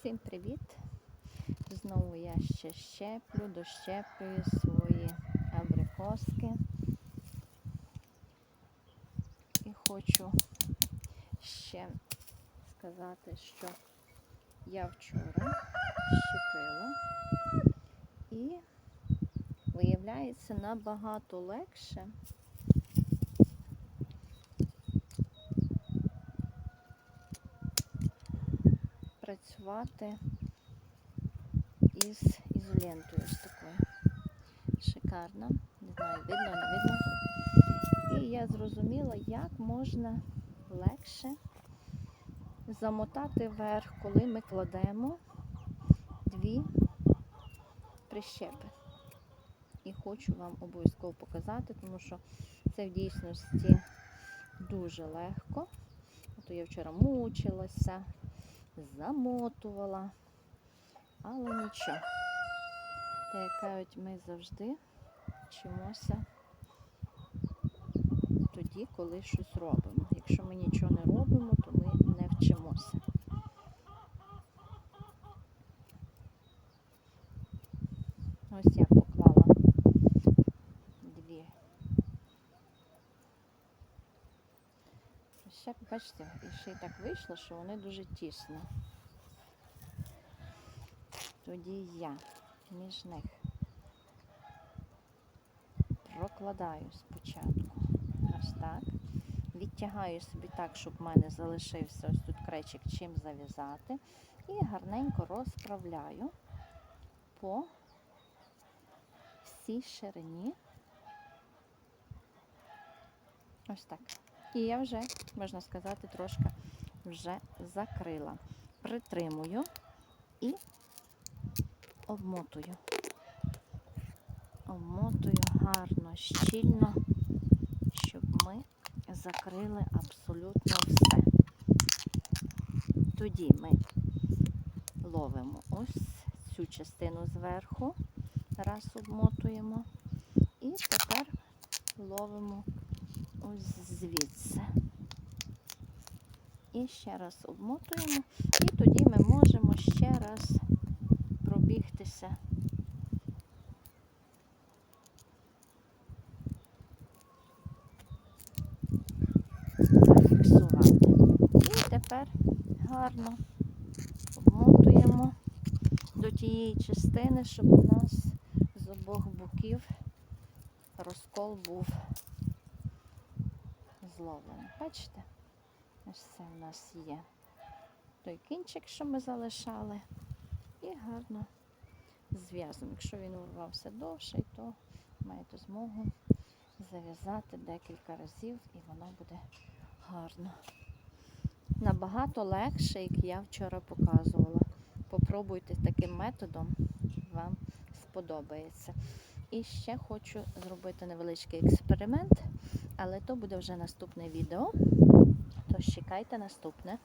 Всім привіт! Знову я ще щеплю, дощеплюю свої абрикоски. І хочу ще сказати, що я вчора щепила і виявляється набагато легше. Працювати із ізолентою ось такою. Шикарно. Не знаю, видно, не видно. І я зрозуміла, як можна легше замотати вверх, коли ми кладемо дві прищепи. І хочу вам обов'язково показати, тому що це в дійсності дуже легко. Ото я вчора мучилася, замотувала, але нічого. Та як кажуть, ми завжди вчимося тоді, коли щось робимо. Якщо ми нічого не робимо, то ми не вчимося. Ось я поклала дві. Ще, бачите, ще й так вийшло, що вони дуже тісно. Тоді я між них прокладаю спочатку ось так. Відтягаю собі так, щоб в мене залишився ось тут кречик чим зав'язати. І гарненько розправляю по всій ширині. Ось так. І я вже, можна сказати, трошки вже закрила. Притримую і обмотую. Обмотую гарно, щільно, щоб ми закрили абсолютно все. Тоді ми ловимо ось цю частину зверху, раз обмотуємо, і тепер ловимо ось звідси. І ще раз обмотуємо, і тоді ми можемо ще раз пробігтися. Зафіксувати. І тепер гарно обмотуємо до тієї частини, щоб у нас з обох боків розкол був зловлений. Бачите? Ось це в нас є той кінчик, що ми залишали, і гарно зв'язуємо. Якщо він урвався довший, то маєте змогу зав'язати декілька разів і воно буде гарно. Набагато легше, як я вчора показувала. Попробуйте таким методом, вам сподобається. І ще хочу зробити невеличкий експеримент, але то буде вже наступне відео. Тож чекайте наступне.